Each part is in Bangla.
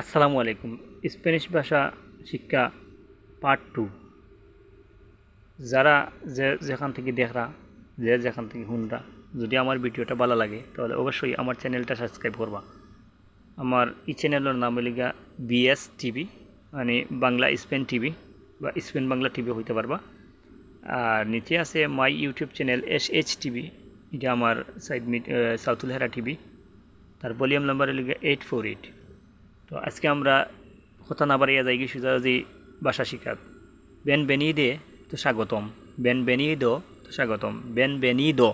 আসসালামু আলাইকুম। স্প্যানিশ ভাষা শিক্ষা পার্ট টু। যারা যে যেখান থেকে দেখরা, যে যেখান থেকে শুনরা, যদি আমার ভিডিওটা ভালো লাগে, তাহলে অবশ্যই আমার চ্যানেলটা সাবস্ক্রাইব করবা। আমার এই চ্যানেলের নাম হলিগা বিএস টিভি মানে বাংলা স্পেন টিভি বা স্পেন বাংলা টিভি হইতে পারবা। আর নিচে আছে my YouTube channel S H TV, এটা আমার সাইড সাউথুল হেরা টিভি। তার ভলিউম নাম্বার হলিগা এইট ফোর এইট। তো আজকে আমরা কথা না বাড়িয়া যাই গেছি যে ভাষা শিখাত বেন বেনি দে তো স্বাগতম। বেন বেনি দো তো স্বাগতম। বেন বেনি দো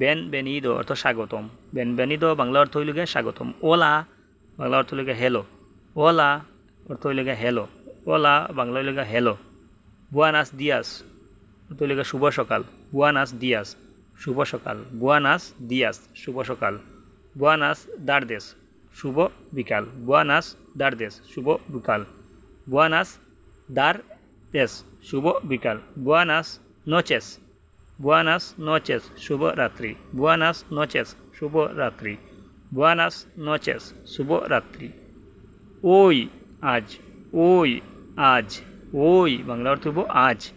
বেন বেনি দো অর্থ স্বাগতম। বেন বেনি দো বাংলা অর্থ হইলগে স্বাগতম। ওলা বাংলা অর্থ হইলগে হেলো ওলা অর্থ হইলগে হেলো ওলা বাংলা হইলগে হেলো বুয়ানাস দিয়াস অর্থ হইলগে শুভ সকাল। বুয়ানাস দিয়াস, শুভ সকাল। বুয়ানাস দিয়াস, শুভ সকাল। বুয়ানাস দারদেশ শুভ বিকাল। বুয়ানাস দারদেশ শুভ বিকাল। বুয়ানাস দার দেশ, শুভ বিকাল। বুয়ানাস নোচেস। বুয়ানাস নোচেস, শুভ রাত্রি। বুয়ানাস নোচেস, শুভ রাত্রি। বুয়ানাস নোচেস, শুভ রাত্রি। ওই আজ ওই আজ, ওই, বাংলা অর্থ হইব আজ।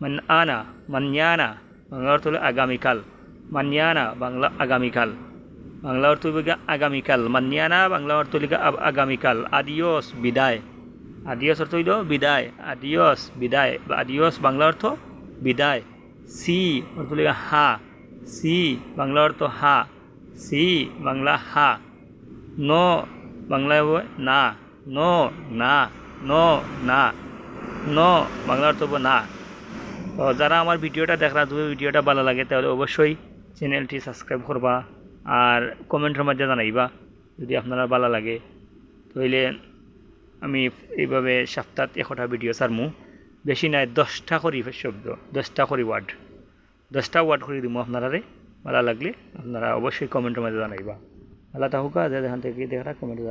মান আনা মান্যানা, বাংলা অর্থ হলো আগামীকাল। মান্যানা, বাংলা আগামীকাল। বাংলা অর্থ হইব আগামীকাল মান্যানা বাংলা অর্থ হইল আগামীকাল আদিয়স বিদায়। আদিয়স অর্থ হইল বিদায় আদিয়স বিদায় আদিয়স বাংলা অর্থ বিদায়। সি অর্থ হা, সি বাংলা অর্থ হা, সি বাংলা হা। ন বাংলায় হইব না, ন না ন না, ন বাংলা অর্থ হইব না। তো যারা আমার ভিডিওটা দেখরা ভিডিওটা ভালো লাগে, তাহলে অবশ্যই চ্যানেলটি সাবস্ক্রাইব করবা। আর কমেন্টের মধ্যে জানাইবা, যদি আপনারা ভালো লাগে। তাহলে আমি এইভাবে সপ্তাহ এশটা ভিডিও সারমু বেশি নাই, দশটা করি শব্দ, দশটা করি ওয়ার্ড দশটা ওয়ার্ড করে দিব আপনারারে, ভালো লাগলে আপনারা অবশ্যই কমেন্টের মধ্যে জানাইবা। ভালো থাকুক, যে যেখান থেকে দেখা কমেন্টে